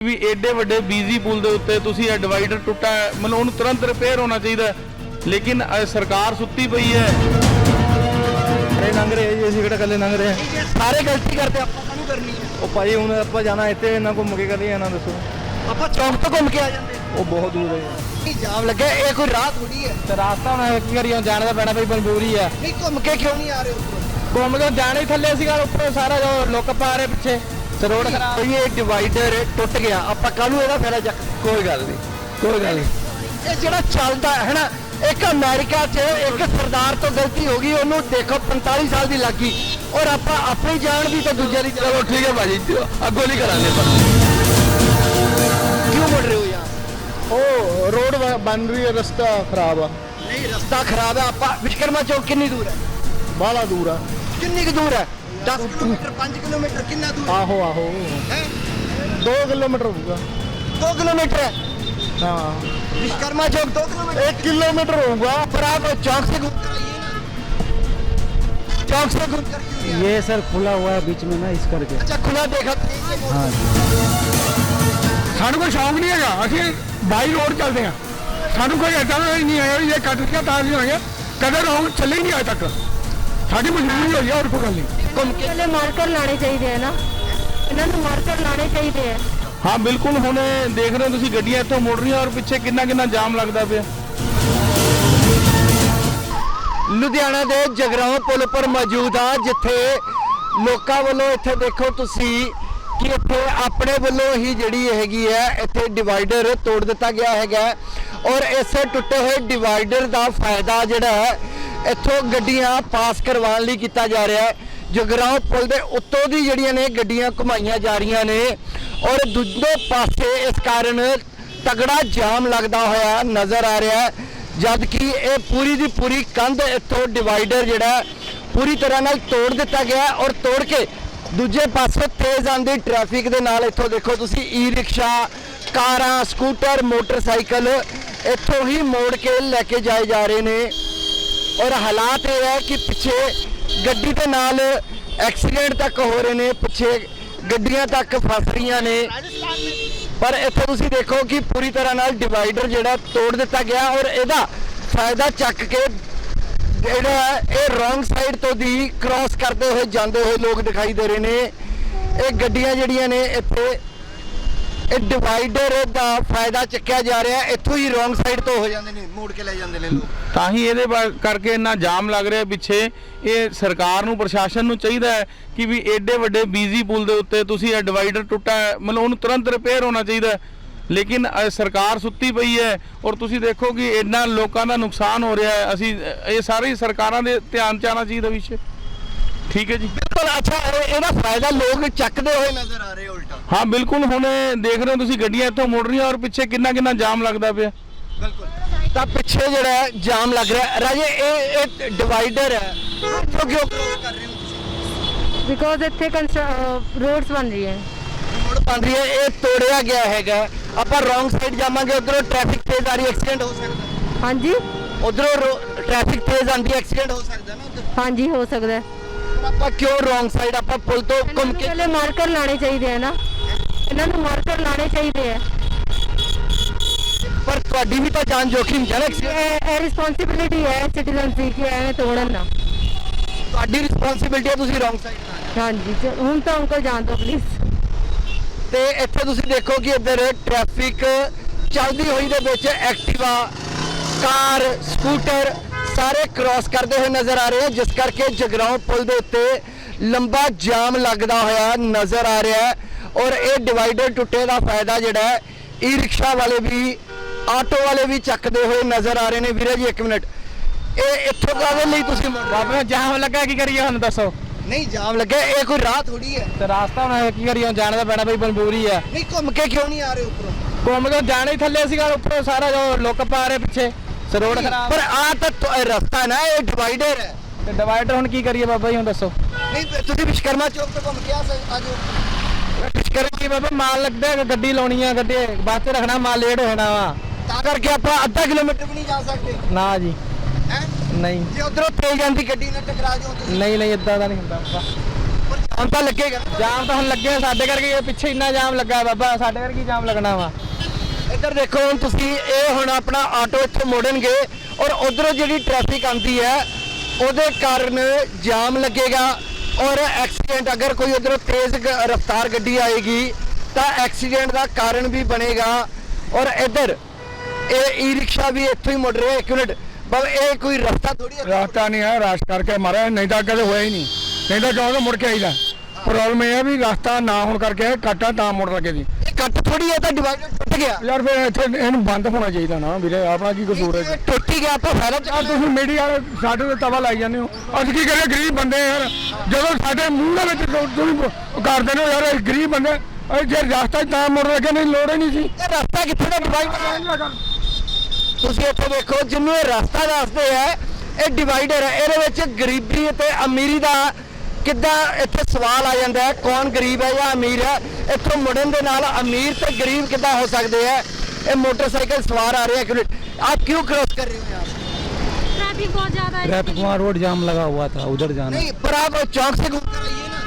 ਵੀ ਏਡੇ ਵੱਡੇ ਬੀਜ਼ੀ ਪੁਲ ਦੇ ਉੱਤੇ ਤੁਸੀਂ ਇਹ ਡਿਵਾਈਡਰ ਟੁੱਟਾ ਹੈ, ਮਤਲਬ ਉਹਨੂੰ ਤੁਰੰਤ ਰਿਪੇਅਰ ਹੋਣਾ ਚਾਹੀਦਾ ਹੈ। ਲੇਕਿਨ ਅਹ, ਸਰਕਾਰ ਸੁੱਤੀ ਪਈ ਹੈ। ਸਾਰੇ ਲੰਘ ਰਹੇ ਜੀ ਅਸੀਂ ਕਿਹੜਾ ਇਕੱਲੇ ਲੰਘ ਰਹੇ ਹਾਂ ਸਾਰੇ ਗਲਤੀ ਕਰਦੇ ਆਪਾਂ ਕਾਹਨੂੰ ਕਰਨੀ ਹੈ ਉਹ ਭਾਈ ਹੁਣ ਆਪਾਂ ਜਾਣਾ ਇੱਥੇ ਇਹਨਾਂ ਘੁੰਮ ਕੇ ਕਰੀਏ ਇਹਨਾਂ ਦੱਸੋ। ਆਪਾਂ ਚੌਂਕ ਤੋਂ ਘੁੰਮ ਕੇ ਆ ਜਾਂਦੇ ਉਹ ਬਹੁਤ ਦੂਰ ਹੈ ਨਹੀਂ ਜਾਮ ਲੱਗਿਆ ਇਹ ਕੋਈ ਰਾਹ ਥੋੜੀ ਹੈ। ਤੇ ਰਾਸਤਾ ਹੁਣ ਕੀ ਕਰੀਏ ਜਾਣ ਦਾ ਪੈਣਾ ਭਾਈ ਮਜਬੂਰੀ ਹੈ। ਨਹੀਂ ਘੁੰਮ ਕੇ ਕਿਉਂ ਨਹੀਂ ਆ ਰਹੇ ਉੱਪਰੋਂ? ਘੁੰਮ ਕੇ ਜਾਣਾ ਹੀ ਥੱਲੇ ਸੀਗਾ ਉੱਪਰ ਸਾਰਾ ਜੋ ਲੋਕ ਪਾ ਰਹੇ ਪਿੱਛੇ। ਤੇ ਰੋਡ ਖਰਾਬ ਇਹ ਡਿਵਾਈਡਰ ਟੁੱਟ ਗਿਆ ਆਪਾਂ ਕਾਹਨੂੰ ਇਹਦਾ ਫਾਇਦਾ ਚੱਕ ਕੋਈ ਗੱਲ ਨਹੀਂ ਕੋਈ ਗੱਲ ਨਹੀਂ। ਇਹ ਜਿਹੜਾ ਚੱਲਦਾ ਹੈ ਨਾ ਇੱਕ ਅਮਰੀਕਾ 'ਚ ਇੱਕ ਸਰਦਾਰ ਤੋਂ ਗਲਤੀ ਹੋ ਗਈ ਉਹਨੂੰ ਦੇਖੋ 45 ਸਾਲ ਦੀ ਲੱਗੀ ਔਰ ਆਪਾਂ ਆਪਣੀ ਜਾਨ ਵੀ ਤੇ ਦੂਜੇ ਦੀ ਚਲੋ ਠੀਕ ਹੈ ਭਾਜੀ ਅੱਗੋਂ ਨਹੀਂ ਕਰਾਂਗੇ ਪਰ ਕਿਉਂ ਮੁੜ ਰਹੇ ਹੋ ਯਾਰ? ਉਹ ਰੋਡ ਬਣ ਰਹੀ ਹੈ ਰਸਤਾ ਖਰਾਬ ਆ। ਨਹੀਂ ਰਸਤਾ ਖਰਾਬ ਹੈ ਆਪਾਂ ਵਿਸ਼ਕਰਮਾ ਚੌਕ ਕਿੰਨੀ ਦੂਰ ਹੈ? ਬਾਹਲਾ ਦੂਰ ਆ। ਕਿੰਨੀ ਕੁ ਦੂਰ ਹੈ? किलोमीटर दो किलोमीटर होगा। किलोमीटर? एक किलोमीटर खुला हुआ है बीच में ना इस करके। अच्छा खुला देखा हाँ सानू कोई शौक नहीं है अभी बाई रोड चलते हैं। सानू कोई ऐसा नहीं है ये कट क्या कदर रोड चले ही नहीं आए तक। साड़ी मजबूरी हो गई और कोई गल नहीं। ਹਾਂ ਬਿਲਕੁਲ ਹੁਣ ਦੇਖ ਰਹੇ ਹੋ ਤੁਸੀਂ ਗੱਡੀਆਂ ਇੱਥੋਂ ਮੁੜ ਰਹੀਆਂ ਔਰ ਪਿੱਛੇ ਕਿੰਨਾ ਕਿੰਨਾ ਜਾਮ ਲੱਗਦਾ ਪਿਆ। ਲੁਧਿਆਣਾ ਦੇ ਜਗਰਾਉਂ ਪੁਲ ਪਰ ਮੌਜੂਦ ਆ ਜਿੱਥੇ ਲੋਕਾਂ ਵੱਲੋਂ ਇੱਥੇ ਦੇਖੋ ਤੁਸੀਂ ਕਿ ਇੱਥੇ ਆਪਣੇ ਵੱਲੋਂ ਹੀ ਜਿਹੜੀ ਹੈਗੀ ਹੈ ਇੱਥੇ ਡਿਵਾਈਡਰ ਤੋੜ ਦਿੱਤਾ ਗਿਆ ਹੈਗਾ। ਔਰ ਇਸੇ ਟੁੱਟੇ ਹੋਏ ਡਿਵਾਈਡਰ ਦਾ ਫਾਇਦਾ ਜਿਹੜਾ ਹੈ ਇੱਥੋਂ ਗੱਡੀਆਂ ਪਾਸ ਕਰਵਾਉਣ ਲਈ ਕੀਤਾ ਜਾ ਰਿਹਾ ਹੈ। ਜਗਰਾਉਂ ਪੁਲ ਦੇ ਉੱਤੋਂ ਦੀ ਜਿਹੜੀਆਂ ਨੇ ਗੱਡੀਆਂ ਘੁਮਾਈਆਂ ਜਾ ਰਹੀਆਂ ਨੇ ਔਰ ਦੂਜੇ ਪਾਸੇ ਇਸ ਕਾਰਨ ਤਗੜਾ ਜਾਮ ਲੱਗਦਾ ਹੋਇਆ ਨਜ਼ਰ ਆ ਰਿਹਾ ਹੈ ਜਦ ਕਿ ਇਹ ਪੂਰੀ ਦੀ ਪੂਰੀ ਕੰਧ ਇੱਥੋਂ ਡਿਵਾਈਡਰ ਜਿਹੜਾ ਪੂਰੀ ਤਰ੍ਹਾਂ ਨਾਲ ਤੋੜ ਦਿੱਤਾ ਗਿਆ ਔਰ ਤੋੜ ਕੇ ਦੂਜੇ ਪਾਸੇ ਤੇਜ਼ ਆਂਦੀ ਟ੍ਰੈਫਿਕ ਦੇ ਨਾਲ ਇੱਥੋਂ ਦੇਖੋ ਤੁਸੀਂ ਈ ਰਿਕਸ਼ਾ ਕਾਰਾਂ ਸਕੂਟਰ ਮੋਟਰਸਾਈਕਲ ਇੱਥੋਂ ਹੀ ਮੋੜ ਕੇ ਲੈ ਕੇ ਜਾਏ ਜਾ ਰਹੇ ਨੇ। ਔਰ ਹਾਲਾਤ ਇਹ ਹੈ ਕਿ ਪਿੱਛੇ ਗੱਡੀ ਦੇ ਨਾਲ ਐਕਸੀਡੈਂਟ ਤੱਕ ਹੋ ਰਹੇ ਨੇ, ਪਿੱਛੇ ਗੱਡੀਆਂ ਤੱਕ ਫਸ ਰਹੀਆਂ ਨੇ। ਪਰ ਇੱਥੇ ਤੁਸੀਂ ਦੇਖੋ ਕਿ ਪੂਰੀ ਤਰ੍ਹਾਂ ਨਾਲ ਡਿਵਾਈਡਰ ਜਿਹੜਾ ਤੋੜ ਦਿੱਤਾ ਗਿਆ ਔਰ ਇਹਦਾ ਫਾਇਦਾ ਚੱਕ ਕੇ ਜਿਹੜਾ ਇਹ ਰੋਂਗ ਸਾਈਡ ਤੋਂ ਦੀ ਕ੍ਰਾਸ ਕਰਦੇ ਹੋਏ ਜਾਂਦੇ ਹੋਏ ਲੋਕ ਦਿਖਾਈ ਦੇ ਰਹੇ ਨੇ। ਇਹ ਗੱਡੀਆਂ ਜਿਹੜੀਆਂ ਨੇ ਇੱਥੇ ਇਹ ਡਿਵਾਈਡਰ ਦਾ ਫਾਇਦਾ ਚੱਕਿਆ ਜਾ ਰਿਹਾ ਇੱਥੋਂ ਹੀ ਰੋਂਗ ਸਾਈਡ ਤੋਂ ਹੋ ਜਾਂਦੇ ਨੇ, ਮੋੜ ਕੇ ਲੈ ਜਾਂਦੇ ਨੇ ਲੋਕ। ਤਾਂ ਹੀ ਇਹਦੇ ਬਾ- ਕਰਕੇ ਇੰਨਾ ਜਾਮ ਲੱਗ ਰਿਹਾ ਪਿੱਛੇ। ਇਹ ਸਰਕਾਰ ਨੂੰ, ਪ੍ਰਸ਼ਾਸਨ ਨੂੰ ਚਾਹੀਦਾ ਹੈ ਕਿ ਵੀ ਐਡੇ ਵੱਡੇ ਬੀਜ਼ੀ ਪੁਲ ਦੇ ਉੱਤੇ ਤੁਸੀਂ ਇਹ ਡਿਵਾਈਡਰ ਟੁੱਟਾ ਮਤਲਬ ਉਹਨੂੰ ਤੁਰੰਤ ਰਿਪੇਅਰ ਹੋਣਾ ਚਾਹੀਦਾ ਲੇਕਿਨ ਸਰਕਾਰ ਸੁੱਤੀ ਪਈ ਹੈ ਔਰ ਤੁਸੀਂ ਦੇਖੋ ਕਿ ਇੰਨਾ ਲੋਕਾਂ ਦਾ ਨੁਕਸਾਨ ਹੋ ਰਿਹਾ ਹੈ। ਅਸੀਂ ਇਹ ਸਾਰੀ ਸਰਕਾਰਾਂ ਦੇ ਧਿਆਨ ਚ ਆਉਣਾ ਚਾਹੀਦਾ ਵਿਸ਼ੇ ਠੀਕ ਹੈ ਜੀ। ਬਿਲਕੁਲ ਅੱਛਾ ਇਹ- ਇਹਦਾ ਫਾਇਦਾ ਲੋਕ ਚੱਕਦੇ ਹੋਏ ਨਜ਼ਰ ਆ ਰਹੇ ਉਲਟਾ। ਹਾਂ ਬਿਲਕੁਲ ਹੁਣ ਇਹ ਦੇਖ ਰਹੇ ਹੋ ਤੁਸੀਂ ਗੱਡੀਆਂ ਇੱਥੋਂ ਮੁੜ ਰਹੀਆਂ ਔਰ ਪਿੱਛੇ ਕਿੰਨਾ ਕਿੰਨਾ ਜਾਮ ਲੱਗਦਾ ਪਿਆ। ਤਾਂ ਪਿੱਛੇ ਜਿਹੜਾ ਹੈ ਜਾਮ ਲੱਗ ਰਿਹਾ ਹੈ। ਰਾਜੇ ਇਹ ਇਹ ਡਿਵਾਈਡਰ ਹੈ। ਇੱਥੋਂ ਕਿਉਂ ਕ੍ਰੋਸ ਕਰ ਰਹੇ ਹੋ ਤੁਸੀਂ? ਬਿਕੋਜ਼ ਇੱਥੇ ਰੋਡਸ ਬਣ ਰਹੀ ਹੈ। ਰੋਡ ਬਣ ਰਹੀ ਹੈ ਇਹ ਤੋੜਿਆ ਗਿਆ ਹੈਗਾ। ਆਪਾਂ ਰੋਂਗ ਸਾਈਡ ਜਾਵਾਂਗੇ ਉਧਰੋਂ ਟ੍ਰੈਫਿਕ ਤੇਜ਼ ਆ ਰਹੀ ਐਕਸੀਡੈਂਟ ਹੋ ਸਕਦਾ। ਹਾਂਜੀ। ਉਧਰੋਂ ਟ੍ਰੈਫਿਕ ਤੇਜ਼ ਆਂਦੀ ਐਕਸੀਡੈਂਟ ਹੋ ਸਕਦਾ ਨਾ ਉਧਰ। ਹਾਂਜੀ ਹੋ ਸਕਦਾ ਹੈ। ਆਪਾਂ ਕਿਉਂ ਰੋਂਗ ਸਾਈਡ ਆਪਾਂ ਪੁਲ ਤੋਂ ਘੁੰਮ ਕੇ ਪਹਿਲੇ ਮਾਰਕਰ ਲਾਣੇ ਚਾਹੀਦੇ ਆ ਨਾ। ਇਹਨਾਂ ਨੂੰ ਮਾਰਕਰ ਲਾਣੇ ਚਾਹੀਦੇ ਆ। ਪਰ ਤੁਹਾਡੀ ਵੀ ਤਾਂ ਜਾਨ ਜੋਖਿਮ ਹੈ ਨਾ ਇਹ ਰਿਸਪੌਂਸਿਬਿਲਿਟੀ ਹੈ ਸਿਟੀਜ਼ਨ ਦੀ ਕਿ ਐਵੇਂ ਤੋੜਨ ਨਾ। ਤੁਹਾਡੀ ਰਿਸਪੌਂਸਿਬਿਲਟੀ ਹੈ ਤੁਸੀਂ ਰੋਂਗ ਸਾਈਡ ਹਾਂਜੀ ਚ- ਹੁਣ ਤਾਂ ਅੰਕਲ ਜਾਣ ਦਿਓ ਪਲੀਜ਼ ਤੇ ਇੱਥੇ ਤੁਸੀਂ ਦੇਖੋ ਕਿ ਇੱਧਰ ਟ੍ਰੈਫਿਕ ਚੱਲਦੀ ਹੋਈ ਦੇ ਵਿੱਚ ਐਕਟਿਵਾ ਕਾਰ ਸਕੂਟਰ ਸਾਰੇ ਕ੍ਰਾਸ ਕਰਦੇ ਹੋਏ ਨਜ਼ਰ ਆ ਰਹੇ ਆ ਜਿਸ ਕਰਕੇ ਜਗਰਾਉਂ ਪੁਲ ਦੇ ਉੱਤੇ ਲੰਬਾ ਜਾਮ ਲੱਗਦਾ ਹੋਇਆ ਨਜ਼ਰ ਆ ਰਿਹਾ ਹੈ ਔਰ ਇਹ ਡਿਵਾਈਡਰ ਟੁੱਟੇ ਦਾ ਫਾਇਦਾ ਜਿਹੜਾ ਹੈ ਈ ਰਿਕਸ਼ਾ ਵਾਲੇ ਵੀ ਆਟੋ ਵਾਲੇ ਵੀ ਚੱਕਦੇ ਹੋਏ ਨਜ਼ਰ ਆ ਰਹੇ ਨੇ। ਵੀਰੇ ਜੀ 1 ਮਿੰਟ। ਇਹ ਇੱਥੋਂ ਕਾਹਦੇ ਲਈ ਤੁਸੀਂ ਮੁੜ ਰਹੇ ਹੋ? ਬਾਬਾ ਜਾਮ ਲੱਗਾ ਕੀ ਕਰੀਏ ਹੁਣ ਦੱਸੋ? ਨਹੀਂ ਜਾਮ ਲੱਗਿਆ ਇਹ ਕੋਈ ਰਾਹ ਥੋੜੀ ਹੈ। ਤੇ ਰਾਸਤਾ ਹੁਣ ਕੀ ਕਰੀਏ ਜਾਣ ਦਾ ਪੈਣਾ ਭਾਈ ਮਜਬੂਰੀ ਹੈ। ਨਹੀਂ ਘੁੰਮ ਕੇ ਕਿਉਂ ਨਹੀਂ ਆ ਰਹੇ ਉੱਪਰੋਂ? ਘੁੰਮ ਕੇ ਜਾਣਾ ਹੀ ਥੱਲੇ ਸੀਗਾ ਉੱਪਰ ਸਾਰਾ ਜੋ ਲੋਕ ਪਾ ਰਹੇ ਪਿੱਛੇ। ਤੇ ਰੋਡ ਖਰਾਬ ਪਰ ਆ ਤਾਂ ਤੁ- ਇਹ ਰਸਤਾ ਨਾ ਇਹ ਡਿਵਾਈਡਰ ਹੈ। ਤੇ ਡਿਵਾਈਡਰ ਹੁਣ ਕੀ ਕਰੀਏ ਬਾਬਾ ਜੀ ਹੁਣ ਦੱਸੋ। ਨਹੀਂ ਤੁਸੀਂ ਵਿਸ਼ਕਰਮਾ ਚੌਕ ਤੋਂ ਘੁੰਮ ਕੇ ਆ ਸਕ- ਆ ਜਾਓ। ਕੀ ਬਾਬਾ ਮਾਲ ਲੱਗਦਾ ਹੈ, ਗੱਡੀ ਲਾਉਣੀ ਆ ਗੱਡੀ ਬਾਅਦ ਚ ਰੱਖਣਾ ਮਾਲ ਲੇਟ ਹੋ ਜਾਣਾ ਵਾ। ਤਾਂ ਕਰਕੇ ਆਪਾਂ ਅੱਧਾ ਕਿਲੋਮੀਟਰ ਵੀ ਨਹੀਂ ਜਾ ਸਕਦੇ। ਨਾ ਜੀ। ਹੈ? ਨਹੀਂ। ਜੇ ਉਧਰੋਂ ਤੇਜ਼ ਜਾਂਦੀ ਗੱਡੀ ਨਾਲ ਟਕਰਾ ਜਾਓ ਤੁਸੀਂ। ਨਹੀਂ ਨਹੀਂ ਇਦਾਂ ਦਾ ਨਹੀਂ ਹੁੰਦਾ ਬਾਬਾ। ਪਰ ਜਾਮ ਤਾਂ ਲੱਗੇਗਾ ਜਾਮ ਤਾਂ ਹੁਣ ਲੱਗੇ ਸਾਡੇ ਕਰਕੇ ਇਹ ਪਿੱਛੇ ਇੰਨਾ ਜਾਮ ਲੱਗਾ ਬਾਬਾ ਸਾਡੇ ਕਰਕੇ ਹੀ ਜਾਮ ਲੱਗਣਾ ਵਾ। ਇੱਧਰ ਦੇਖੋ ਹੁਣ ਤੁਸੀਂ ਇਹ ਹੁਣ ਆਪਣਾ ਆਟੋ ਇੱਥੇ ਮੋੜਨਗੇ ਔਰ ਉਧਰੋਂ ਜਿਹੜੀ ਟ੍ਰੈਫਿਕ ਆਂਦੀ ਹੈ ਉਹਦੇ ਕਾਰਨ ਜਾਮ ਲੱਗੇਗਾ ਔਰ ਐਕਸੀਡੈਂਟ ਅਗਰ ਕੋਈ ਉਧਰੋਂ ਤੇਜ਼ ਰਫ਼ਤਾਰ ਗੱਡੀ ਆਏਗੀ ਤਾਂ ਐਕਸੀਡੈਂਟ ਦਾ ਕਾਰਨ ਵੀ ਬਣੇਗਾ ਔਰ ਇੱਧਰ ਇਹ ਈ ਰਿਕਸ਼ਾ ਵੀ ਇੱਥੋਂ ਹੀ ਮੁੜ ਰਿਹਾ ਇੱਕ ਮਿੰਟ ਬਸ ਇਹ ਕੋਈ ਰਸਤਾ ਥੋੜੀ ਹੈ। ਰਾਸਤਾ ਨਹੀਂ ਹੈ ਰਾਸ਼ ਕਰਕੇ ਮਾਰਿਆ ਨਹੀਂ ਤਾਂ ਕਦੇ ਹੋਇਆ ਹੀ ਨਹੀਂ। ਨਹੀਂ ਤਾਂ ਕਿਉਂ ਮੁੜ ਕੇ ਆਈਦਾ। ਪ੍ਰੋਬਲਮ ਇਹ ਹੈ ਵੀ ਰਸਤਾ ਨਾ ਹੋਣ ਕਰਕੇ ਕੱਟਾ ਤਾਂ ਮੁੜ ਲੱਗੇ ਇਹ ਕੱਟ ਥੋੜੀ ਹੈ ਤਾਂ ਡਿਵਾਈਡਰ ਟੁੱਟ ਗਿਆ। ਯਾਰ ਫਿਰ ਇੱਥੇ ਇਹਨੂੰ ਬੰਦ ਹੋਣਾ ਚਾਹੀਦਾ ਨਾ ਵੀਰੇ ਆਪਣਾ ਕੀ ਕਸੂਰ ਹੈ ਟੁੱਟ ਗਿਆ ਆਪਾਂ ਫਾਇਦਾ ਚੱਲ ਤੁਸੀਂ ਮੀਡੀਆ ਵਾਲੇ ਸਾਡੇ ਤੇ ਤਵਾ ਲਾਈ ਜਾਂਦੇ ਹੋ। ਅਸੀਂ ਕੀ ਕਰੀਏ ਗਰੀਬ ਬੰਦੇ ਯਾਰ। ਜਦੋਂ ਸਾਡੇ ਮੂੰਹ ਦੇ ਵਿੱਚ ਤੁ- ਤੁਸੀਂ ਕਰਦੇ ਨੇ ਯਾਰ ਗਰੀਬ ਬੰਦੇ ਅਸੀਂ ਜੇ ਰਸਤਾ ਤਾਂ ਮੁੜ ਲੱਗੇ ਨਹੀਂ ਲੋੜ ਹੀ ਨਹੀਂ ਸੀ। ਇਹ ਰਸਤਾ ਕਿੱਥੇ ਦਾ ਡਿਵਾਈਡਰ ਤੁਸੀਂ ਇੱਥੇ ਦੇਖੋ ਜਿਹਨੂੰ ਇਹ ਰਸਤਾ ਦੱਸਦੇ ਆ ਇਹ ਡਿਵਾਈਡਰ ਹੈ ਇਹਦੇ ਵਿੱਚ ਗਰੀਬੀ ਅਤੇ ਅਮੀਰੀ ਦਾ ਕਿੱਦਾਂ ਇੱਥੇ ਸਵਾਲ ਆ ਜਾਂਦਾ ਹੈ ਕੌਣ ਗਰੀਬ ਹੈ ਜਾਂ ਅਮੀਰ ਹੈ ਇੱਥੋਂ ਮੁੜਨ ਦੇ ਨਾਲ ਅਮੀਰ ਤੇ ਗਰੀਬ ਕਿੱਦਾਂ ਹੋ ਸਕਦੇ ਹੈ ਇਹ ਮੋਟਰਸਾਈਕਲ ਸਵਾਰ ਆ ਰਹੇ ਹੈ ਕਿਉਂ आप क्यों क्रॉस कर रहे हो यहाँ ट्रैफिक बहुत ज्यादा है ट्रैफिक वहाँ रोड जाम लगा हुआ था उधर जाना नहीं पर आप चौक से घूम कर आइए ना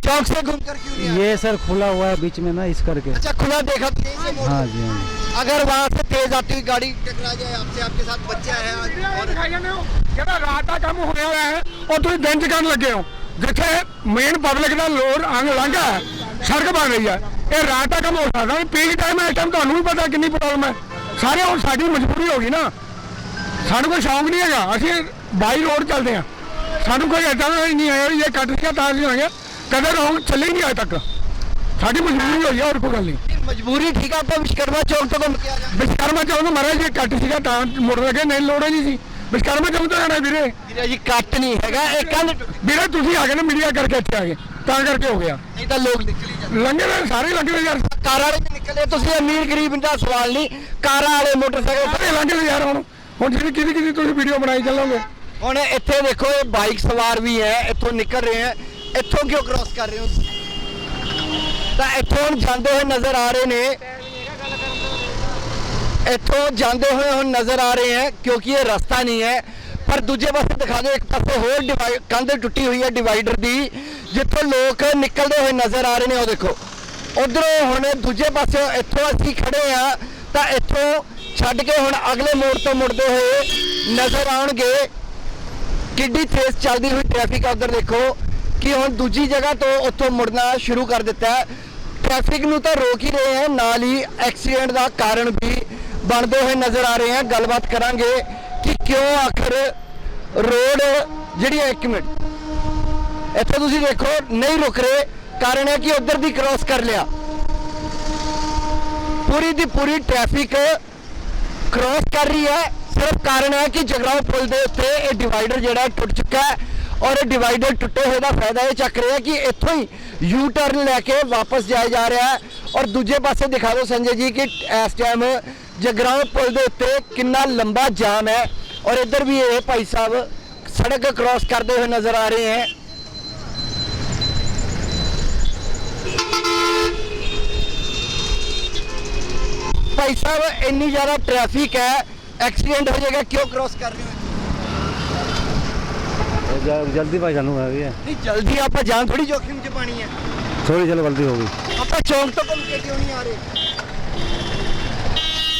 चौक से घूम कर क्यों नहीं आए? ये सर खुला हुआ है बीच में ना इस करके अच्छा खुला देखा तो यहीं से मोड़ हाँ दो। जी हाँ जी अगर वहाँ से तेज आती हुई गाड़ी टकरा जाए आपसे आपके साथ बच्चा है और ਦਿਖਾਈ ਜਾਂਦੇ ਹੋ ਜਿਹੜਾ ਰਾਤ ਦਾ ਕੰਮ ਹੋਇਆ ਹੋਇਆ ਹੈ ਉਹ ਤੁਸੀਂ ਦਿਨ ਚ ਕਰਨ ਲੱਗੇ ਹੋ। ਜਿੱਥੇ ਮੇਨ ਪਬਲਿਕ ਦਾ ਲੋੜ ਅੰਗ ਲੰਘਾ ਹੈ ਸੜਕ ਬਣ ਰਹੀ ਹੈ। ਇਹ ਰਾਤ ਦਾ ਕੰਮ ਹੋ ਸਕਦਾ ਪੀਕ ਟਾਈਮ ਹੈ ਇਸ ਟਾਈਮ ਤੁਹਾਨੂੰ ਵੀ ਪਤਾ ਕਿੰਨੀ ਪ੍ਰੋਬਲਮ ਹੈ। ਸਾਰੇ ਹੁਣ ਸਾਡੀ ਮਜਬੂਰੀ ਹੋ ਗਈ ਨਾ। ਸਾਨੂੰ ਕੋਈ ਸ਼ੌਂਕ ਨਹੀਂ ਹੈਗਾ ਅਸੀਂ ਬਾਈ ਰੋਡ ਚੱਲਦੇ ਆ ਸਾਨੂੰ ਕੋਈ ਏਦਾਂ ਦਾ ਨਹੀਂ ਆਇਆ ਵੀ ਇਹ ਕੱਟ ਗਿਆ ਤਾਂ ਨਹੀਂ ਹੋਇਆ। ਕਦੇ ਰੋਂਗ ਚੱਲੇ ਨਹੀਂ ਅਜੇ ਤੱਕ। ਸਾਡੀ ਮਜਬੂਰੀ ਹੋਈ ਹੈ ਹੋਰ ਕੋਈ ਗੱਲ ਨਹੀਂ। ਮਜਬੂਰੀ ਠੀਕ ਆ ਆਪਾਂ ਵਿਸ਼ਕਰਮਾ ਚੌਕ ਤੋਂ ਵਿਸ਼ਕਰਮਾ ਚੌਂਕ ਨੂੰ ਮਹਾਰਾਜ ਜੀ ਕੱਟ ਸੀਗਾ ਤਾਂ ਮੁੜ ਲਗੇ ਨਹੀਂ ਲੋੜ ਨਹੀਂ ਸੀ। ਵਿਸ਼ਕਰਮਾ ਚੌਂਕ ਤੋਂ ਜਾਣਾ ਵੀਰੇ। ਵੀਰੇ ਜੀ ਕੱਟ ਨਹੀਂ ਹੈਗਾ। ਇਹ ਕੰਧ ਵੀਰੇ ਤੁਸੀਂ ਆ ਗਏ ਨਾ ਮੀਡੀਆ ਕਰਕੇ ਇੱਥੇ ਆ ਗਏ। ਤਾਂ ਕਰਕੇ ਹੋ ਗਿਆ। ਨਹੀਂ ਤਾਂ ਲੋਕ ਨਿਕਲ ਜਾਂਦੇ। ਲੰਘੇ ਨੇ ਸਾਰੇ ਲੰਘੇ ਨੇ ਯਾਰ। ਕਾਰਾਂ ਵਾਲੇ ਵੀ ਨਿਕਲੇ ਤੁਸੀਂ ਅਮੀਰ ਗਰੀਬ ਦਾ ਸਵਾਲ ਨਹੀਂ। ਕਾਰਾਂ ਵਾਲੇ ਮੋਟਰਸਾਈਕਲ ਸਾਰੇ ਲੰਘੇ ਨੇ ਯਾਰ ਹੁਣ। ਹੁਣ ਜਿਹੜੀ ਕਿਹਦੀ ਕਿਹਦੀ ਤੁਸੀਂ ਵੀਡੀਓ ਬਣਾਈ ਚੱਲੋਗੇ? ਹੁਣ ਇੱਥੇ ਦੇਖੋ ਇਹ ਬਾਈਕ ਸਵਾਰ ਵੀ ਹੈ। ਇੱਥੋਂ ਨਿਕਲ ਰਹੇ ਹੈ। ਇੱਥੋਂ ਕਿਉਂ ਕ੍ਰਾਸ ਕਰ ਰਹੇ ਹੋ? ਤਾਂ ਇੱਥੋਂ ਜਾਂਦੇ ਹੋਏ ਨਜ਼ਰ ਆ ਰਹੇ ਨੇ। ਇੱਥੋਂ ਜਾਂਦੇ ਹੋਏ ਹੁਣ ਨਜ਼ਰ ਆ ਰਹੇ ਹੈ, ਕਿਉਂਕਿ ਇਹ ਰਸਤਾ ਨਹੀਂ ਹੈ। ਪਰ ਦੂਜੇ ਪਾਸੇ ਦਿਖਾ ਦਿਓ, ਇੱਕ ਪਾਸੇ ਹੋਰ ਡਿਵਾਈ ਕੰਧ ਟੁੱਟੀ ਹੋਈ ਹੈ ਡਿਵਾਈਡਰ ਦੀ, ਜਿੱਥੋਂ ਲੋਕ ਨਿਕਲਦੇ ਹੋਏ ਨਜ਼ਰ ਆ ਰਹੇ ਨੇ, ਉਹ ਦੇਖੋ। ਉਧਰੋਂ ਹੁਣ ਦੂਜੇ ਪਾਸੇ ਇੱਥੋਂ ਅਸੀਂ ਖੜੇ ਆ ਤਾਂ ਇੱਥੋਂ ਛੱਡ ਕੇ ਹੁਣ ਅਗਲੇ ਮੋੜ ਤੋਂ ਮੁੜਦੇ ਹੋਏ ਨਜ਼ਰ ਆਉਣਗੇ। ਕਿੱਡੀ ਤੇਜ਼ ਚੱਲਦੀ ਹੋਈ ਟ੍ਰੈਫਿਕ ਆ ਉਧਰ ਦੇਖੋ, ਕਿ ਹੁਣ ਦੂਜੀ ਜਗ੍ਹਾ ਤੋਂ ਉੱਥੋਂ ਮੁੜਨਾ ਸ਼ੁਰੂ ਕਰ ਦਿੱਤਾ ਹੈ। ਟ੍ਰੈਫਿਕ ਨੂੰ ਤਾਂ ਰੋਕ ਹੀ ਰਹੇ ਹਨ ਨਾਲ ਹੀ ਐਕਸੀਡੈਂਟ ਦਾ ਕਾਰਨ ਵੀ ਬਣਦੇ ਹੋਏ ਨਜ਼ਰ ਆ ਰਹੇ ਹਨ ਗੱਲਬਾਤ ਕਰਾਂਗੇ ਕਿ ਕਿਉਂ ਆਖਰ ਰੋਡ ਜਿਹੜੀ ਹੈ ਇੱਕ ਮਿੰਟ। ਇੱਥੇ ਤੁਸੀਂ ਦੇਖੋ, ਨਹੀਂ ਰੁਕ ਰਹੇ। ਕਾਰਨ ਹੈ ਕਿ ਉਧਰ ਦੀ ਕ੍ਰਾਸ ਕਰ ਲਿਆ। ਪੂਰੀ ਦੀ ਪੂਰੀ ਟ੍ਰੈਫਿਕ ਕ੍ਰਾਸ ਕਰ ਰਹੀ ਹੈ। ਸਿਰਫ ਕਾਰਨ ਹੈ ਕਿ ਜਗਰਾਉਂ ਪੁਲ ਦੇ ਉੱਤੇ ਇਹ ਡਿਵਾਈਡਰ ਜਿਹੜਾ ਟੁੱਟ ਚੁੱਕਾ ਹੈ ਔਰ ਇਹ ਡਿਵਾਈਡਰ ਟੁੱਟੇ ਹੋਏ ਦਾ ਫਾਇਦਾ ਇਹ ਚੱਕ ਰਿਹਾ ਕਿ ਇੱਥੋਂ ਹੀ ਯੂ ਟਰਨ ਲੈ ਕੇ ਵਾਪਸ ਜਾਇਆ ਜਾ ਰਿਹਾ ਹੈ। ਔਰ ਦੂਜੇ ਪਾਸੇ ਦਿਖਾ ਦਿਓ ਸੰਜੇ ਜੀ ਕਿ ਇਸ ਟਾਈਮ ਜਗਰਾਉਂ ਪੁਲ ਦੇ ਉੱਤੇ ਕਿੰਨਾ ਲੰਬਾ ਜਾਮ ਹੈ ਔਰ ਇੱਧਰ ਵੀ ਇਹ ਭਾਈ ਸਾਹਿਬ ਸੜਕ ਕ੍ਰਾਸ ਕਰਦੇ ਹੋਏ ਨਜ਼ਰ ਆ ਰਹੇ ਹੈ। ਭਾਈ ਸਾਹਿਬ ਇੰਨੀ ਜ਼ਿਆਦਾ ਟ੍ਰੈਫਿਕ ਹੈ ਐਕਸੀਡੈਂਟ ਹੋ ਜਾਏਗਾ ਕਿਉਂ ਕ੍ਰਾਸ ਕਰ ਰਹੇ ਹੋ ਜਲਦੀ ਭਾਈ ਸਾਨੂੰ ਆ ਗਈ ਹੈ। ਨਹੀਂ ਜਲਦੀ ਆਪਾਂ ਜਾਨ ਥੋੜੀ ਜੋਖਿਮ 'ਚ ਪਾਣੀ ਹੈ। ਥੋੜੀ ਜਲਦੀ ਹੋ ਗਈ। ਆਪਾਂ ਚੌਂਕ ਤੋਂ ਘੁੰਮ ਕੇ ਕਿਉਂ ਨਹੀਂ ਆ ਰਹੇ?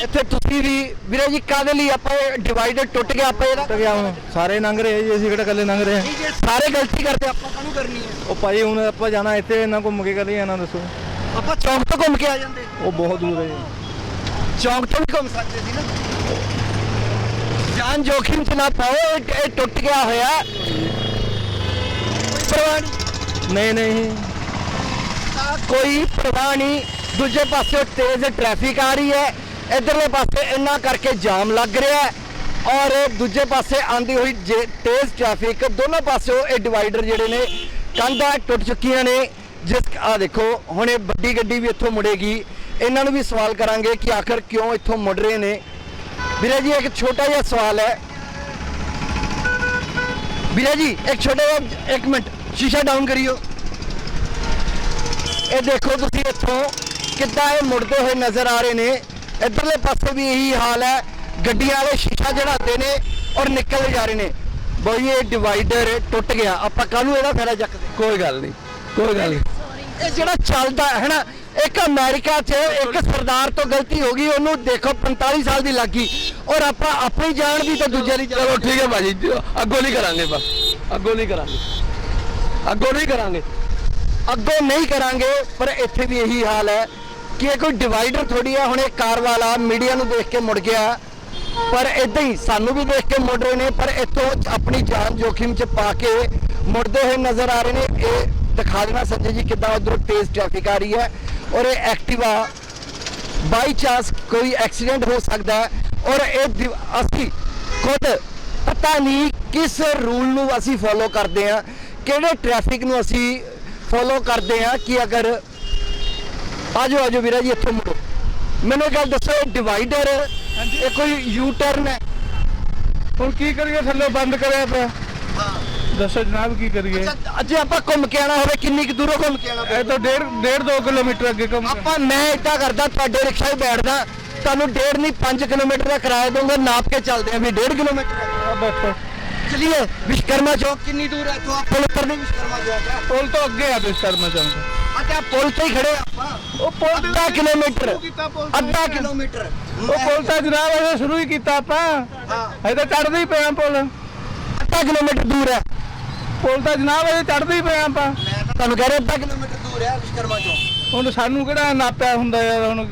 ਇੱਥੇ ਤੁਸੀਂ ਵੀ ਵੀਰੇ ਜੀ ਕਾਦੇ ਲਈ ਆਪਾਂ ਡਿਵਾਈਡਰ ਟੁੱਟ ਗਿਆ ਆਪਾਂ ਇਹਦਾ? ਟੁੱਟ ਗਿਆ ਹੁਣ ਸਾਰੇ ਲੰਘ ਰਹੇ ਜੀ ਅਸੀਂ ਕਿਹੜਾ ਇਕੱਲੇ ਲੰਘ ਰਹੇ ਹਾਂ ਜੇ ਸਾਰੇ ਗਲਤੀ ਕਰਦੇ ਆਪਾਂ ਕਾਹਨੂੰ ਕਰਨੀ ਹੈ? ਉਹ ਭਾਈ ਹੁਣ ਆਪਾਂ ਜਾਣਾ ਇੱਥੇ ਇਹਨਾਂ ਘੁੰਮ ਕੇ ਕਰੀ ਜਾਣਾ ਦੱਸੋ। ਆਪਾਂ ਚੌਂਕ ਤੋਂ ਘੁੰਮ ਕੇ ਆ ਜਾਂਦੇ। ਉਹ ਬਹੁਤ ਦੂਰ ਹੈ ਜੀ। ਚੌਂਕ ਤੋਂ ਵੀ ਘੁੰਮ ਸਕਦੇ ਸੀ ਨਾ। ਜਾਨ ਜੋਖਿਮ 'ਚ ਨਾ ਪਾਓ ਇਹ ਇਹ ਟੁੱਟ ਗਿਆ ਹੋਇਆ। ਕੋਈ ਪਰਵਾਹ ਨਹੀਂ। ਨਹੀਂ ਨਹੀਂ। ਤਾਂ ਕੋਈ ਪਰਵਾਹ ਨਹੀਂ। ਦੂਜੇ ਪਾਸੇ ਤੇਜ਼ ਟ੍ਰੈਫਿਕ ਆ ਰਹੀ ਹੈ। ਇਧਰਲੇ ਪਾਸੇ ਇੰਨਾ ਕਰਕੇ ਜਾਮ ਲੱਗ ਰਿਹਾ ਹੈ ਔਰ ਦੂਜੇ ਪਾਸੇ ਆਂਦੀ ਹੋਈ ਜੇ- ਤੇਜ਼ ਟ੍ਰੈਫਿਕ ਦੋਨੋਂ ਪਾਸਿਓਂ ਇਹ ਡਿਵਾਈਡਰ ਜਿਹੜੇ ਨੇ ਕੰਧਾਂ ਟੁੱਟ ਚੁੱਕੀਆਂ ਨੇ। ਜਿਸ ਆ ਦੇਖੋ, ਹੁਣ ਇਹ ਵੱਡੀ ਗੱਡੀ ਵੀ ਇੱਥੋਂ ਮੁੜੇਗੀ। ਇਹਨਾਂ ਨੂੰ ਵੀ ਸਵਾਲ ਕਰਾਂਗੇ ਕਿ ਆਖਰ ਕਿਉਂ ਇੱਥੋਂ ਮੁੜ ਰਹੇ ਨੇ। ਵੀਰੇ ਜੀ, ਇੱਕ ਛੋਟਾ ਜਿਹਾ ਸਵਾਲ ਹੈ। ਵੀਰੇ ਜੀ, ਇੱਕ ਛੋਟਾ ਜਿਹਾ, ਇੱਕ ਮਿੰਟ, ਸ਼ੀਸ਼ਾ ਡਾਊਨ ਕਰਿਓ। ਇਹ ਦੇਖੋ ਤੁਸੀਂ ਇੱਥੋਂ ਕਿੱਦਾਂ ਇਹ ਮੁੜਦੇ ਹੋਏ ਨਜ਼ਰ ਆ ਰਹੇ ਨੇ। ਇਧਰਲੇ ਪਾਸੇ ਵੀ ਇਹੀ ਹਾਲ ਹੈ। ਗੱਡੀਆਂ ਵਾਲੇ ਸ਼ੀਸ਼ਾ ਚੜਾਉਂਦੇ ਨੇ ਔਰ ਨਿਕਲ ਜਾ ਰਹੇ ਨੇ। ਬਈ ਇਹ ਡਿਵਾਈਡਰ ਟੁੱਟ ਗਿਆ। ਆਪਾਂ ਕਾਹਨੂੰ ਇਹਦਾ ਫਾਇਦਾ ਚੱਕਦੇ ਕੋਈ ਗੱਲ ਨਹੀਂ। ਕੋਈ ਗੱਲ ਨਹੀਂ। ਇਹ ਜਿਹੜਾ ਚੱਲਦਾ ਹੈ ਨਾ ਇੱਕ ਅਮਰੀਕਾ 'ਚ ਇੱਕ ਸਰਦਾਰ ਤੋਂ ਗਲਤੀ ਹੋ ਗਈ ਉਹਨੂੰ ਦੇਖੋ 45 ਸਾਲ ਦੀ ਲੱਗੀ ਔਰ ਆਪਾਂ ਆਪਣੀ ਜਾਨ ਵੀ ਤੇ ਦੂਜੇ ਦੀ ਚਲੋ ਠੀਕ ਹੈ ਭਾਜੀ। ਅੱਗੋਂ ਨਹੀਂ ਕਰਾਂਗੇ ਬਸ। ਅੱਗੋਂ ਨਹੀਂ ਕਰਾਂਗੇ। ਅੱਗੋਂ ਨਹੀਂ ਕਰਾਂਗੇ। ਅੱਗੋਂ ਨਹੀਂ ਕਰਾਂਗੇ ਪਰ ਇੱਥੇ ਵੀ ਇਹੀ ਹਾਲ ਹੈ। ਕਿ ਇਹ ਕੋਈ ਡਿਵਾਈਡਰ ਥੋੜੀ ਆ, ਹੁਣ ਇਹ ਕਾਰ ਵਾਲਾ ਮੀਡੀਆ ਨੂੰ ਦੇਖ ਕੇ ਮੁੜ ਗਿਆ। ਪਰ ਇਦਾਂ ਹੀ ਸਾਨੂੰ ਵੀ ਦੇਖ ਕੇ ਮੁੜ ਰਹੇ ਨੇ, ਪਰ ਇੱਥੋਂ ਆਪਣੀ ਜਾਨ ਜੋਖਿਮ 'ਚ ਪਾ ਕੇ ਮੁੜਦੇ ਹੋਏ ਨਜ਼ਰ ਆ ਰਹੇ ਨੇ। ਇਹ ਦਿਖਾ ਦੇਣਾ ਸੰਜੇ ਜੀ ਕਿੱਦਾਂ ਉਧਰੋਂ ਤੇਜ਼ ਟ੍ਰੈਫਿਕ ਆ ਰਹੀ ਹੈ ਔਰ ਇਹ ਐਕਟਿਵਾ ਬਾਈ ਚਾਂਸ ਕੋਈ ਐਕਸੀਡੈਂਟ ਹੋ ਸਕਦਾ ਹੈ ਔਰ ਇਹ ਦਿਵ- ਅਸੀਂ ਖੁਦ ਪਤਾ ਨਹੀਂ ਕਿਸ ਰੂਲ ਨੂੰ ਅਸੀਂ ਫੋਲੋ ਕਰਦੇ ਹਾਂ, ਕਿਹੜੇ ਟ੍ਰੈਫਿਕ ਨੂੰ ਅਸੀਂ ਫੋਲੋ ਕਰਦੇ ਹਾਂ ਕਿ ਅਗਰ ਆਜੋ ਆਜੋ ਵੀਰਾ ਜੀ ਇੱਥੋਂ ਮੁੜੋ। ਮੈਨੂੰ ਇੱਕ ਗੱਲ ਦੱਸੋ ਇਹ ਡਿਵਾਈਡਰ ਇਹ ਕੋਈ ਯੂ ਟਰਨ ਹੈ? ਹੁਣ ਕੀ ਕਰੀਏ ਥੱਲੇ ਬੰਦ ਕਰਿਆ ਪਿਆ। ਦੱਸੋ ਜਨਾਬ ਕੀ ਕਰੀਏ? ਅੱਜ ਆਪਾਂ ਘੁੰਮ ਕੇ ਆਣਾ ਹੋਵੇ ਕਿੰਨੀ ਕੁ ਦੂਰੋਂ ਘੁੰਮ ਕੇ ਆਣਾ ਇਹ ਤਾਂ ਡੇਢ ਡੇਢ 2 ਕਿਲੋਮੀਟਰ ਅੱਗੇ ਕੰਮ ਆਪਾਂ ਮੈਂ ਇਦਾਂ ਕਰਦਾ ਤੁਹਾਡੇ ਰਿਕਸ਼ਾ 'ਚ ਬੈਠਦਾ ਤੁਹਾਨੂੰ ਡੇਢ ਨਹੀਂ 5 ਕਿਲੋਮੀਟਰ ਦਾ ਕਿਰਾਇਆ ਦਊਂਗਾ ਨਾਪ ਕੇ ਚੱਲਦੇ ਆਂ ਵੀ ਡੇਢ ਕਿਲੋਮੀਟਰ ਬੈਠੋ। ਚਲਿਏ ਵਿਸ਼ਕਰਮਾ ਚੌਕ। ਕਿੰਨੀ ਦੂਰ ਹੈ? ਤੋਂ ਪੁਲ ਉੱਪਰ ਨਹੀਂ ਵਿਸ਼ਕਰਮਾ ਚੌਕ ਪੁਲ ਤੋਂ ਅੱਗੇ ਆ ਬਿਸਤਰ ਚਾਹੁੰਦਾ ਅੱਛਾ ਪੁਲ ਤੇ ਹੀ ਖੜੇ ਆਪਾਂ। ਉਹ ਪੁਲ ਤੇ ਅੱਧਾ ਕਿਲੋਮੀਟਰ ਕੀਤਾ ਪੁਲ ਤੇ। ਅੱਧਾ ਕਿਲੋਮੀਟਰ। ਉਹ ਪੁਲ ਤਾਂ ਜਨਾਬ ਇਹ ਸ਼ੁਰੂ ਹੀ ਕੀਤਾ ਆਪਾਂ। ਹਾਂ। ਇਹ ਤਾਂ ਚੜਦੇ ਹੀ ਪਏ ਆ ਪੁਲ। ਅੱਧਾ ਕਿਲੋਮੀਟਰ ਦੂਰ ਹੈ ਪੁਲ ਤਾਂ ਜਨਾਬ ਇਹ ਚੜਦੇ ਹੀ ਪਏ ਆ ਆਪਾਂ। ਮੈਂ ਤਾਂ ਤੁਹਾਨੂੰ ਕਹਿ ਰਿਹਾ ਅੱਧਾ ਕਿਲੋਮੀਟਰ ਦੂਰ ਹੈ ਵਿਸ਼ਕਰਮਾ ਚੌਕ। ਹੁਣ ਸਾਨੂੰ ਕਿਹੜਾ ਨਾਪਿਆ ਹੁੰਦਾ ਯਾਰ ਹੁਣ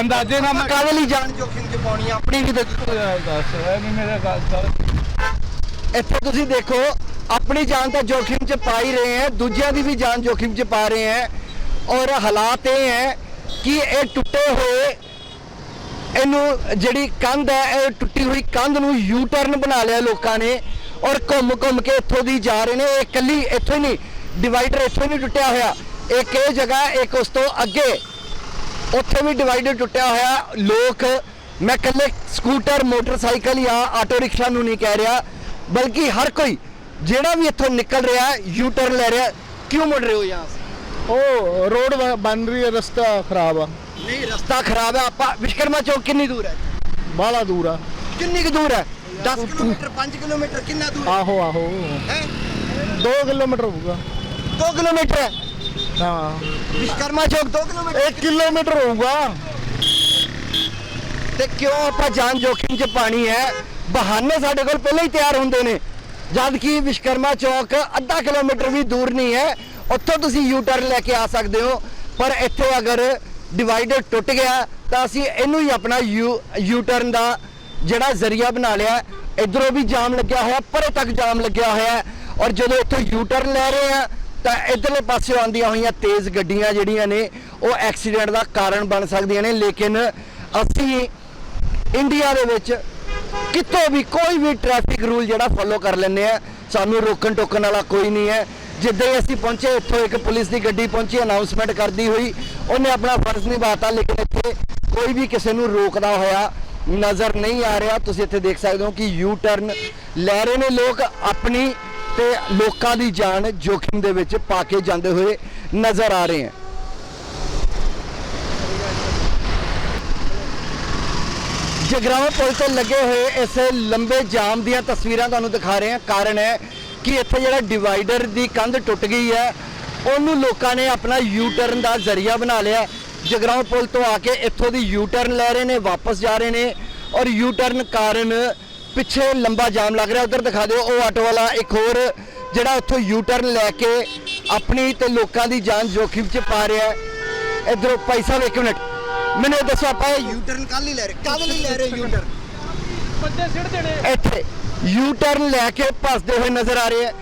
ਅੰਦਾਜ਼ੇ ਨਾਲ ਮੈਂ ਮੈਂ ਕਾਹਦੇ ਲਈ ਜਾਨ ਜੋਖਿਮ 'ਚ ਪਾਉਣੀ ਆ ਆਪਣੀ ਵੀ ਤਾਂ ਦੱਸ ਇਹ ਨਹੀਂ ਮੇਰੇ ਗੱਲ ਗੱਲ ਇੱਥੇ ਤੁਸੀਂ ਦੇਖੋ ਆਪਣੀ ਜਾਨ ਤਾਂ ਜੋਖਿਮ 'ਚ ਪਾ ਹੀ ਰਹੇ ਹੈ ਦੂਜਿਆਂ ਦੀ ਵੀ ਜਾਨ ਜੋਖਿਮ 'ਚ ਪਾ ਰਹੇ ਹੈ ਔਰ ਹਾਲਾਤ ਇਹ ਹੈ ਕਿ ਇਹ ਟੁੱਟੇ ਹੋਏ ਇਹਨੂੰ ਜਿਹੜੀ ਕੰਧ ਹੈ, ਇਹ ਟੁੱਟੀ ਹੋਈ ਕੰਧ ਨੂੰ ਯੂ ਟਰਨ ਬਣਾ ਲਿਆ ਲੋਕਾਂ ਨੇ ਔਰ ਘੁੰਮ ਘੁੰਮ ਕੇ ਇੱਥੋਂ ਦੀ ਜਾ ਰਹੇ ਨੇ। ਇਹ ਇਕੱਲੀ ਇੱਥੋਂ ਹੀ ਨਹੀਂ ਡਿਵਾਈਡਰ ਇੱਥੋਂ ਹੀ ਨਹੀਂ ਟੁੱਟਿਆ ਹੋਇਆ। ਇੱਕ ਇਹ ਜਗ੍ਹਾ, ਇੱਕ ਉਸ ਤੋਂ ਅੱਗੇ। ਉੱਥੇ ਵੀ ਡਿਵਾਈਡਰ ਟੁੱਟਿਆ ਹੋਇਆ। ਲੋਕ, ਮੈਂ ਇਕੱਲੇ ਸਕੂਟਰ ਮੋਟਰਸਾਈਕਲ ਜਾਂ ਆਟੋ ਰਿਕਸ਼ਾ ਨੂੰ ਨਹੀਂ ਕਹਿ ਰਿਹਾ, ਬਲਕਿ ਹਰ ਕੋਈ ਜਿਹੜਾ ਵੀ ਇੱਥੋਂ ਨਿਕਲ ਰਿਹਾ ਯੂ ਟਰਨ ਲੈ ਰਿਹਾ, ਕਿਉਂ ਮੁੜ ਰਹੇ ਹੋ ਯਹਾਂ ਉਹ ਰੋਡ ਬਣ ਰਹੀ ਹੈ ਰਸਤਾ ਖਰਾਬ ਆ। ਨਹੀਂ ਰਸਤਾ ਖਰਾਬ ਹੈ ਆਪਾਂ ਵਿਸ਼ਕਰਮਾ ਚੌਕ ਕਿੰਨੀ ਦੂਰ ਹੈ? ਬਾਹਲਾ ਦੂਰ ਆ। ਕਿੰਨੀ ਕੁ ਦੂਰ ਹੈ? 10 ਕਿਲੋਮੀਟਰ 5 ਕਿਲੋਮੀਟਰ ਕਿੰਨਾ ਦੂਰ ਆਹੋ ਆਹੋ। ਹੈ? 2 ਕਿਲੋਮੀਟਰ ਹੋਊਗਾ। 2 ਕਿਲੋਮੀਟਰ ਹੈ? ਹਾਂ। ਵਿਸ਼ਕਰਮਾ ਚੌਕ 2 ਕਿਲੋਮੀਟਰ 1 ਕਿਲੋਮੀਟਰ ਹੋਊਗਾ। ਤੇ ਕਿਉਂ ਆਪਾਂ ਜਾਨ ਜੋਖਿਮ 'ਚ ਪਾਣੀ ਹੈ? ਬਹਾਨੇ ਸਾਡੇ ਕੋਲ ਪਹਿਲਾਂ ਹੀ ਤਿਆਰ ਹੁੰਦੇ ਨੇ। ਜਦ ਕਿ ਵਿਸ਼ਕਰਮਾ ਚੌਕ ਅੱਧਾ ਕਿਲੋਮੀਟਰ ਵੀ ਦੂਰ ਨਹੀਂ ਹੈ। ਉੱਥੋਂ ਤੁਸੀਂ ਯੂ ਟਰਨ ਲੈ ਕੇ ਆ ਸਕਦੇ ਹੋ। ਪਰ ਇੱਥੇ ਅਗਰ ਡਿਵਾਈਡਰ ਟੁੱਟ ਗਿਆ, ਤਾਂ ਅਸੀਂ ਇਹਨੂੰ ਹੀ ਆਪਣਾ ਯੂ ਯੂ ਟਰਨ ਦਾ ਜਿਹੜਾ ਜ਼ਰੀਆ ਬਣਾ ਲਿਆ। ਇਧਰੋਂ ਵੀ ਜਾਮ ਲੱਗਿਆ ਹੋਇਆ, ਪਰੇ ਤੱਕ ਜਾਮ ਲੱਗਿਆ ਹੋਇਆ। ਔਰ ਜਦੋਂ ਇੱਥੋਂ ਯੂ ਟਰਨ ਲੈ ਰਹੇ ਆ, ਤਾਂ ਇਧਰਲੇ ਪਾਸੇ ਆਉਂਦੀਆਂ ਹੋਈਆਂ ਤੇਜ਼ ਗੱਡੀਆਂ ਜਿਹੜੀਆਂ ਨੇ, ਉਹ ਐਕਸੀਡੈਂਟ ਦਾ ਕਾਰਨ ਬਣ ਸਕਦੀਆਂ ਨੇ। ਲੇਕਿਨ ਅਸੀਂ ਇੰਡੀਆ ਦੇ ਵਿੱਚ ਕਿਤੋਂ ਵੀ ਕੋਈ ਵੀ ਟ੍ਰੈਫਿਕ ਰੂਲ ਜਿਹੜਾ ਫੋਲੋ ਕਰ ਲੈਂਦੇ ਆ, ਸਾਨੂੰ ਰੋਕਣ ਟੋਕਣ ਵਾਲਾ ਕੋਈ ਨਹੀਂ ਹੈ। ਜਿੱਦਾਂ ਹੀ ਅਸੀਂ ਪਹੁੰਚੇ, ਇੱਥੋਂ ਇੱਕ ਪੁਲਿਸ ਦੀ ਗੱਡੀ ਪਹੁੰਚੀ ਅਨਾਉਂਸਮੈਂਟ ਕਰਦੀ ਹੋਈ। ਉਹਨੇ ਆਪਣਾ ਫਰਜ਼ ਨਿਭਾਤਾ, ਲੇਕਿਨ ਇੱਥੇ ਕੋਈ ਵੀ ਕਿਸੇ ਨੂੰ ਰੋਕਦਾ ਹੋਇਆ ਨਜ਼ਰ ਨਹੀਂ ਆ ਰਿਹਾ। ਤੁਸੀਂ ਇੱਥੇ ਦੇਖ ਸਕਦੇ ਹੋ ਕਿ ਯੂ ਟਰਨ ਲੈ ਰਹੇ ਨੇ ਲੋਕ ਆਪਣੀ ਤੇ ਲੋਕਾਂ ਦੀ ਜਾਨ ਜੋਖਿਮ ਦੇ ਵਿੱਚ ਪਾ ਕੇ ਜਾਂਦੇ ਹੋਏ ਨਜ਼ਰ ਆ ਰਹੇ ਹੈ। ਜਗਰਾਵਾਂ ਪੁਲ ਤੇ ਲੱਗੇ ਹੋਏ ਇਸ ਲੰਬੇ ਜਾਮ ਦੀਆਂ ਤਸਵੀਰਾਂ ਤੁਹਾਨੂੰ ਦਿਖਾ ਰਹੇ ਹਾਂ। ਕਾਰਨ ਹੈ ਕਿ ਇੱਥੇ ਜਿਹੜਾ ਡਿਵਾਈਡਰ ਦੀ ਕੰਧ ਟੁੱਟ ਗਈ ਹੈ ਉਹਨੂੰ ਲੋਕਾਂ ਨੇ ਆਪਣਾ ਯੂ ਟਰਨ ਦਾ ਜ਼ਰੀਆ ਬਣਾ ਲਿਆ ਜਗਰਾਵਾਂ ਪੁਲ ਤੋਂ ਆ ਕੇ ਇੱਥੋਂ ਦੀ ਯੂ ਟਰਨ ਲੈ ਰਹੇ ਨੇ ਵਾਪਸ ਜਾ ਰਹੇ ਨੇ ਔਰ ਯੂ ਟਰਨ ਕਾਰਨ ਪਿੱਛੇ ਲੰਬਾ ਜਾਮ ਲੱਗ ਰਿਹਾ। ਉਧਰ ਦਿਖਾ ਦਿਓ ਉਹ ਆਟੋ ਵਾਲਾ ਇੱਕ ਹੋਰ ਜਿਹੜਾ ਉੱਥੋਂ ਯੂ ਟਰਨ ਲੈ ਕੇ ਆਪਣੀ ਤੇ ਲੋਕਾਂ ਦੀ ਜਾਨ ਜੋਖਿਮ 'ਚ ਪਾ ਰਿਹਾ ਹੈ। ਇਧਰੋਂ ਪੈਸਾ ਵੇਖ ਮਿੰਟ। ਮੈਨੂੰ ਇਹ ਦੱਸੋ ਆਪਾਂ ਇਹ ਯੂ ਟਰਨ ਕੱਲ ਹੀ ਲੈ ਰਹੇ? ਕਦ ਲਈ ਲੈ ਰਹੇ ਯੂ ਟਰਨ ਬੰਦੇ ਸਿੱਟ ਦੇਣੇ। ਇੱਥੇ। ਯੂ ਟਰਨ ਲੈ ਕੇ ਭੱਜਦੇ ਹੋਏ ਨਜ਼ਰ ਆ ਰਹੇ ਆ।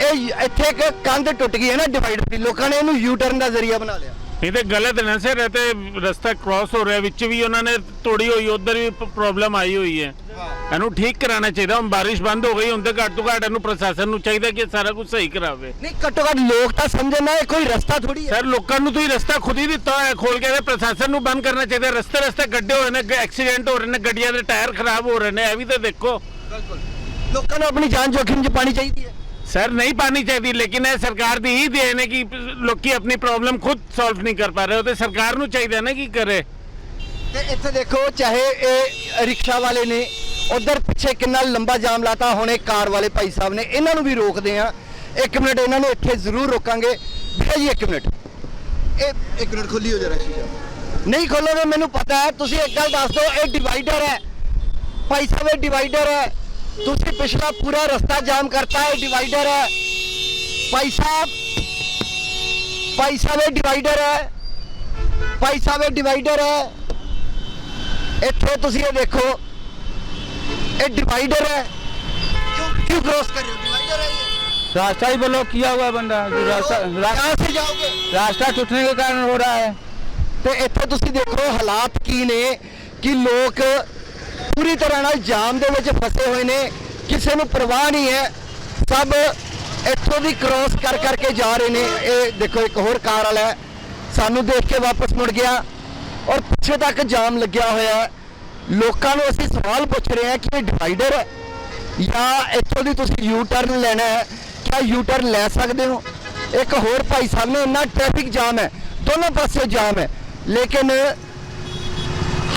ਇਹ ਇੱਥੇ ਇੱਕ ਕੰਧ ਟੁੱਟ ਗਈ ਹੈ ਨਾ ਡਿਵਾਈਡਰ ਦੀ। ਲੋਕਾਂ ਨੇ ਇਹਨੂੰ ਯੂ ਟਰਨ ਦਾ ਜ਼ਰੀਆ ਬਣਾ ਲਿਆ। ਇਹ ਤੇ ਗਲਤ ਹੈ ਨਾ ਸਰ ਇਹ ਤੇ ਰਸਤਾ ਕ੍ਰਾਸ ਹੋ ਰਿਹਾ। ਵਿੱਚ ਵੀ ਉਹਨਾਂ ਨੇ ਤੋੜੀ ਹੋਈ ਉਧਰ ਵੀ ਪ੍ਰੋਬਲਮ ਆਈ ਹੋਈ ਹੈ। ਇਹਨੂੰ ਠੀਕ ਕਰਾਉਣਾ ਚਾਹੀਦਾ। ਹੁਣ ਬਾਰਿਸ਼ ਬੰਦ ਹੋ ਗਈ ਹੁਣ ਤੇ ਘੱਟ ਤੋਂ ਘੱਟ ਇਹਨੂੰ ਪ੍ਰਸ਼ਾਸਨ ਨੂੰ ਚਾਹੀਦਾ ਕਿ ਸਾਰਾ ਕੁਝ ਸਹੀ ਕਰਾਵੇ। ਨਹੀਂ ਘੱਟੋ ਘੱਟ ਲੋਕ ਤਾਂ ਸਮਝਣ ਨਾ ਇਹ ਕੋਈ ਰਸਤਾ ਥੋੜੀ ਹੈ। ਸਰ ਲੋਕਾਂ ਨੂੰ ਤੁਸੀਂ ਰਸਤਾ ਖੁਦ ਹੀ ਦਿੱਤਾ ਹੋਇਆ ਖੋਲ ਕੇ ਪ੍ਰਸ਼ਾਸਨ ਨੂੰ ਬੰਦ ਕਰਨਾ ਚਾਹੀਦਾ। ਰਸਤੇ ਰਸਤੇ ਗੱਡੇ ਹੋਏ ਨੇ ਐਕਸੀਡੈਂਟ ਹੋ ਰਹੇ ਨੇ ਗੱਡੀਆਂ ਦੇ ਟਾਇਰ ਖਰਾਬ ਹੋ ਰਹੇ ਨੇ ਇਹ ਵੀ ਤਾਂ ਦੇਖੋ। ਲੋਕਾਂ ਨੂੰ ਆਪਣੀ ਜਾਨ ਜੋਖਿਮ 'ਚ ਪਾਣੀ ਚਾਹੀਦੀ ਹੈ। ਸਰ ਨਹੀਂ ਪਾਣੀ ਚਾਹੀਦੀ ਲੇਕਿਨ ਇਹ ਸਰਕਾਰ ਦੀ ਹੀ ਦੇਣ ਹੈ ਕਿ ਲੋਕੀ ਆਪਣੀ ਪ੍ਰੋਬਲਮ ਖੁਦ ਸੋਲਵ ਨਹੀਂ ਕਰ ਪਾ ਰਹੇ। ਉਹ ਤੇ ਸਰਕਾਰ ਨੂੰ ਚਾਹੀਦਾ ਨਾ ਕੀ ਕਰੇ। ਤੇ ਇੱਥੇ ਦੇਖੋ ਚਾਹੇ ਇਹ ਰਿਕਸ਼ਾ ਵਾਲੇ ਨੇ ਉਧਰ ਪਿੱਛੇ ਕਿੰਨਾ ਲੰਬਾ ਜਾਮ ਲਾਤਾ ਹੁਣ ਇਹ ਕਾਰ ਵਾਲੇ ਭਾਈ ਸਾਹਿਬ ਨੇ ਇਹਨਾਂ ਨੂੰ ਵੀ ਰੋਕਦੇ ਆ ਇੱਕ ਮਿੰਟ ਇਹਨਾਂ ਨੂੰ ਇੱਥੇ ਜ਼ਰੂਰ ਰੋਕਾਂਗੇ। ਭਈਆ ਜੀ ਇੱਕ ਮਿੰਟ। ਇਹ ਇੱਕ ਮਿੰਟ ਖੁੱਲੀ ਹੋ ਜਰਾ ਸ਼ੀਸ਼ਾ। ਨਹੀਂ ਖੋਲੋਗੇ ਮੈਨੂੰ ਪਤਾ ਹੈ। ਤੁਸੀਂ ਇੱਕ ਗੱਲ ਦੱਸ ਦਿਓ ਇਹ ਡਿਵਾਈਡਰ ਹੈ। ਭਾਈ ਸਾਹਿਬ ਇਹ ਡਿਵਾਈਡਰ ਹੈ। ਤੁਸੀਂ ਪਿਛਲਾ ਪੂਰਾ ਰਸਤਾ ਜਾਮ ਕਰਤਾ ਹੈ ਡਿਵਾਈਡਰ ਹੈ ਭਾਈ ਸਾਹਿਬ ਭਾਈ ਸਾਹਿਬ ਇਹ ਡਿਵਾਈਡਰ ਹੈ ਭਾਈ ਸਾਹਿਬ ਇਹ ਡਿਵਾਈਡਰ ਹੈ ਇੱਥੇ ਤੁਸੀਂ ਇਹ ਦੇਖੋ ਇਹ डिवाइडर है क्यों क्यों क्रॉस कर रहे हो डिवाइडर है ये रास्ता ही ब्लॉक किया हुआ है बंदा जो रास्ता रा- कहाँ से जाओगे रास्ता टूटने के कारण हो रहा है ਤੇ ਇੱਥੇ ਤੁਸੀਂ ਦੇਖੋ ਹਾਲਾਤ ਕੀ ਨੇ ਕਿ ਲੋਕ ਪੂਰੀ ਤਰ੍ਹਾਂ ਨਾਲ ਜਾਮ ਦੇ ਵਿੱਚ ਫਸੇ ਹੋਏ ਨੇ। ਕਿਸੇ ਨੂੰ ਪਰਵਾਹ ਨਹੀਂ ਹੈ। ਸਭ ਇੱਥੋਂ ਦੀ ਕ੍ਰੋਸ ਕਰ ਕਰਕੇ ਜਾ ਰਹੇ ਨੇ। ਇਹ ਦੇਖੋ, ਇੱਕ ਹੋਰ ਕਾਰ ਵਾਲਾ ਸਾਨੂੰ ਦੇਖ ਕੇ ਵਾਪਸ ਮੁੜ ਗਿਆ ਔਰ ਪਿੱਛੇ ਤੱਕ ਜਾਮ ਲੱਗਿਆ ਹੋਇਆ ਹੈ। ਲੋਕਾਂ ਨੂੰ ਅਸੀਂ ਸਵਾਲ ਪੁੱਛ ਰਹੇ ਹਾਂ ਕਿ ਇਹ ਡਿਵਾਈਡਰ ਹੈ ਜਾਂ ਇੱਥੋਂ ਦੀ ਤੁਸੀਂ ਯੂ ਟਰਨ ਲੈਣਾ ਹੈ। ਕਿਆ ਯੂ ਟਰਨ ਲੈ ਸਕਦੇ ਹੋ? ਇੱਕ ਹੋਰ ਭਾਈ ਸਾਹਿਬ ਨੇ, ਇੰਨਾ ਟ੍ਰੈਫਿਕ ਜਾਮ ਹੈ। ਦੋਨੋਂ ਪਾਸੇ ਜਾਮ ਹੈ। ਲੇਕਿਨ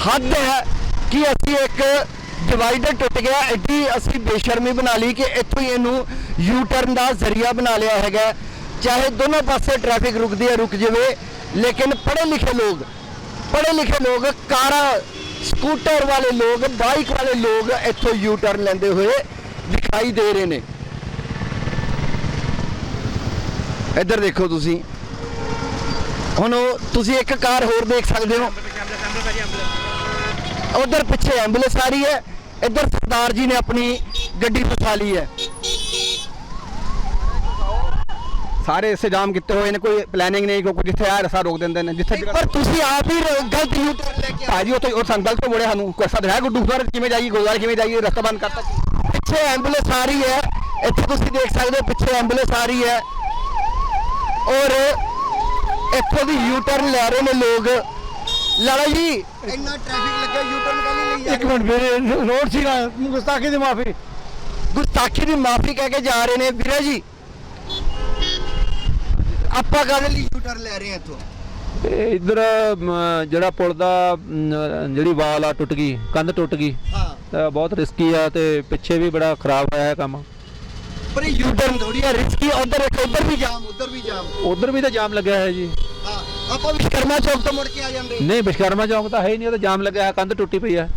ਹੱਦ ਹੈ ਕਿ ਅਸੀਂ ਇੱਕ ਡਿਵਾਈਡਰ ਟੁੱਟ ਗਿਆ ਐਡੀ ਅਸੀਂ ਬੇਸ਼ਰਮੀ ਬਣਾ ਲਈ ਕਿ ਇੱਥੋਂ ਹੀ ਇਹਨੂੰ ਯੂ ਟਰਨ ਦਾ ਜ਼ਰੀਆ ਬਣਾ ਲਿਆ ਹੈਗਾ। ਚਾਹੇ ਦੋਨੋਂ ਪਾਸੇ ਟ੍ਰੈਫਿਕ ਰੁਕਦੀ ਹੈ, ਰੁਕ ਜਾਵੇ, ਲੇਕਿਨ ਪੜ੍ਹੇ ਲਿਖੇ ਲੋਕ ਪੜ੍ਹੇ ਲਿਖੇ ਲੋਕ, ਕਾਰਾਂ, ਸਕੂਟਰ ਵਾਲੇ ਲੋਕ ਬਾਈਕ ਵਾਲੇ ਲੋਕ ਇੱਥੋਂ ਯੂ ਟਰਨ ਲੈਂਦੇ ਹੋਏ ਦਿਖਾਈ ਦੇ ਰਹੇ ਨੇ। ਇੱਧਰ ਦੇਖੋ ਤੁਸੀਂ। ਹੁਣ ਤੁਸੀਂ ਇੱਕ ਕਾਰ ਹੋਰ ਦੇਖ ਸਕਦੇ ਹੋ। ਉਧਰ ਪਿੱਛੇ ਐਂਬੂਲੈਂਸ ਆ ਰਹੀ ਹੈ। ਇੱਧਰ ਸਰਦਾਰ ਜੀ ਨੇ ਆਪਣੀ ਗੱਡੀ ਫਸਾ ਲਈ ਹੈ। ਸਾਰੇ ਇਸੇ ਜਾਮ ਕੀਤੇ ਹੋਏ ਨੇ ਕੋਈ ਪਲੈਨਿੰਗ ਨਹੀਂ ਕੋਈ ਜਿੱਥੇ ਆ ਰਸਾ ਰੋਕ ਦਿੰਦੇ ਨੇ ਜਿੱਥੇ ਪਰ ਤੁਸੀਂ ਆਪ ਹੀ ਗਲਤ ਯੂ ਟਰਨ ਲੈ ਕੇ ਭਾਜੀ ਉੱਥੇ ਉਹ ਸੰਗਲ ਤੋਂ ਮੁੜੇ ਸਾਨੂੰ। ਕੋਈ ਸਦ ਹੈ ਗੁਰਦੁਆਰਾ ਕਿਵੇਂ ਜਾਈਏ ਗੁਰਦੁਆਰਾ ਕਿਵੇਂ ਜਾਈਏ ਰਸਤਾ ਬੰਦ ਕਰਤਾ ਪਿੱਛੇ ਐਂਬੂਲੈਂਸ ਆ ਰਹੀ ਹੈ। ਇੱਥੇ ਤੁਸੀਂ ਦੇਖ ਸਕਦੇ ਹੋ ਪਿੱਛੇ ਐਂਬੂਲੈਂਸ ਆ ਰਹੀ ਹੈ। ਔਰ ਇੱਥੋਂ ਦੀ ਯੂ ਟਰਨ ਲੈ ਰਹੇ ਨੇ ਲੋਕ। ਲਾਲਾ ਜੀ। ਇੰਨਾ ਟ੍ਰੈਫਿਕ ਲੱਗਿਆ ਯੂ ਟਰਨ ਕਰ ਲਈ ਇੱਕ ਮਿੰਟ ਵੀਰੇ ਰੋਡ ਸੀਗਾ ਗੁਸਤਾਖੀ ਦੀ ਮਾਫੀ। ਗੁਸਤਾਖੀ ਦੀ ਮਾਫੀ ਕਹਿ ਕੇ ਜਾ ਰਹੇ ਨੇ ਵੀਰੇ ਜੀ। ਆਪਾਂ ਕਾਹਦੇ ਲਈ ਯੂ ਟਰਨ ਲੈ ਰਹੇ ਹਾਂ ਇੱਥੋਂ। ਤੇ ਜਿਹੜਾ ਪੁਲ ਦਾ ਜਿਹੜੀ ਵਾਲ ਆ ਟੁੱਟ ਗਈ ਕੰਧ ਟੁੱਟ ਗਈ ਹਾਂ। ਬਹੁਤ ਰਿਸਕੀ ਆ ਤੇ ਪਿੱਛੇ ਵੀ ਬੜਾ ਖਰਾਬ ਹੋਇਆ ਹੈ ਕੰਮ। ਪਰ ਇਹ ਯੂ ਟਰਨ ਥੋੜੀ ਆ ਰਿਸਕੀ ਉਧਰ ਇੱਕ ਉਧਰ ਵੀ ਜਾਮ ਉਧਰ ਵੀ ਜਾਮ। ਉਧਰ ਵੀ ਤਾਂ ਜਾਮ ਲੱਗਿਆ ਹੈ ਜੀ। ਹਾਂ। ਆਪਾਂ ਵਿਸ਼ਕਰਮਾ ਚੌਕ ਤੋਂ ਮੁੜ ਕੇ ਆ ਜਾਂਦੇ। ਨਹੀਂ ਵਿਸ਼ਕਰਮਾ ਚੌਕ ਤਾਂ ਹੈ ਹੀ ਨਹੀਂ ਉਹ ਤਾਂ ਜਾਮ ਲੱਗਿਆ ਕੰਧ ਟੁੱਟੀ ਪਈ ਹੈ।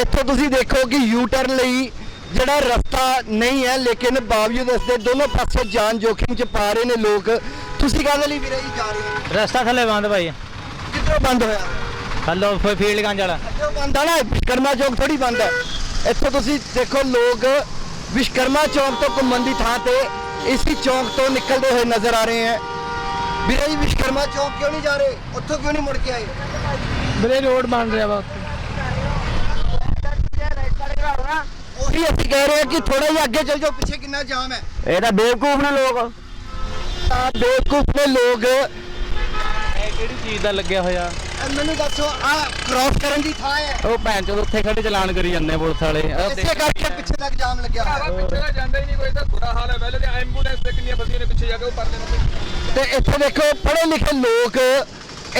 ਇੱਥੋਂ ਤੁਸੀਂ ਦੇਖੋ ਕਿ ਯੂ ਟਰਨ ਲਈ ਜਿਹੜਾ ਰਸਤਾ ਨਹੀਂ ਹੈ ਲੇਕਿਨ ਬਾਵਜੂਦ ਇਸ ਦੇ ਦੋਨੋਂ ਪਾਸੇ ਜਾਨ ਜੋਖਿਮ ਚ ਪਾ ਰਹੇ ਨੇ ਲੋਕ। ਤੁਸੀਂ ਕਾਹਦੇ ਲਈ ਵੀਰੇ ਜੀ ਜਾ ਰਹੇ ਹੋ? ਰਸਤਾ ਥੱਲੇ ਬੰਦ ਭਾਈ। ਕਿੱਧਰੋਂ ਬੰਦ ਹੋਇਆ? ਥੱਲੋਂ ਫੀਲਡ ਗੰਜ ਵਾਲਾ। ਜੋ ਬੰਦ ਆ ਨਾ ਵਿਸ਼ਕਰਮਾ ਚੌਂਕ ਥੋੜੀ ਬੰਦ ਹੈ। ਇੱਥੋਂ ਤੁਸੀਂ ਦੇਖੋ ਲੋਕ ਵਿਸ਼ਕਰਮਾ ਚੌਂਕ ਤੋਂ ਘੁੰਮਣ ਦੀ ਥਾਂ ਤੇ ਇਸੇ ਚੌਂਕ ਤੋਂ ਨਿਕਲਦੇ ਹੋਏ ਨਜ਼ਰ ਆ ਰਹੇ ਹੈ। ਵੀਰੇ ਜੀ ਵਿਸ਼ਕਰਮਾ ਚੌਕ ਕਿਉਂ ਨਹੀਂ ਜਾ ਰਹੇ? ਉੱਥੋਂ ਕਿਉਂ ਨਹੀਂ ਮੁੜ ਕੇ ਆਏ? ਵੀਰੇ ਰੋਡ ਬਣ ਰਿਹਾ ਵਾ ਉਹੀ ਅਸੀਂ ਕਹਿ ਰਹੇ ਹਾਂ ਕਿ ਥੋੜਾ ਜਿਹਾ ਅੱਗੇ ਚੱਲ ਜਾਓ ਪਿੱਛੇ ਕਿੰਨਾ ਜਾਮ ਹੈ। ਇਹ ਤਾਂ ਬੇਵਕੂਫ ਨੇ ਲੋਕ। ਤਾਂ ਬੇਵਕੂਫ ਨੇ ਲੋਕ। ਇਹ ਕਿਹੜੀ ਚੀਜ਼ ਦਾ ਲੱਗਿਆ ਹੋਇਆ? ਮੈਨੂੰ ਦੱਸੋ ਆ ਕ੍ਰਾਸ ਕਰਨ ਦੀ ਥਾਂ ਹੈ। ਉਹ ਭੈਣ ਚੋਦ ਉੱਥੇ ਖੜੇ ਚਲਾਨ ਕਰੀ ਜਾਂਦੇ ਪੁਲਿਸ ਵਾਲੇ। ਆਹ ਦੇਖ। ਇਸੇ ਕਰਕੇ ਪਿੱਛੇ ਤੱਕ ਜਾਮ ਲੱਗਿਆ ਹੋਇਆ। ਹੈ ਪਿੱਛੇ ਜਾਂਦਾ ਹੀ ਨਹੀਂ ਕੋਈ ਤਾਂ ਬੁਰਾ ਹਾਲ ਹੈ। ਪਹਿਲੇ ਤੇ ਐਂਬੂਲੈਂਸ ਤੇ ਕਿੰਨੀਆਂ ਫਸੀਆਂ ਨੇ ਪਿੱਛੇ ਜਾ ਕੇ ਉਹ ਪਰਲੇ ਪਾਸੇ। ਤੇ ਇੱਥੇ ਦੇਖੋ ਪੜ੍ਹੇ ਲਿਖੇ ਲੋਕ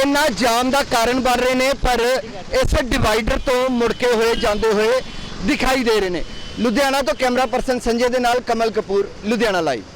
ਇੰਨਾ ਜਾਮ ਦਾ ਕਾਰਨ ਬਣ ਰਹੇ ਨੇ ਪਰ ਇਸ ਡਿਵਾਈਡਰ ਤੋਂ ਮੁੜ ਕੇ ਹੋਏ ਜਾਂਦੇ ਹੋਏ ਦਿਖਾਈ ਦੇ ਰਹੇ ਨੇ। ਲੁਧਿਆਣਾ ਤੋਂ ਕੈਮਰਾ ਪਰਸਨ ਸੰਜੇ ਦੇ ਨਾਲ ਕਮਲ ਕਪੂਰ ਲੁਧਿਆਣਾ ਲਾਈਵ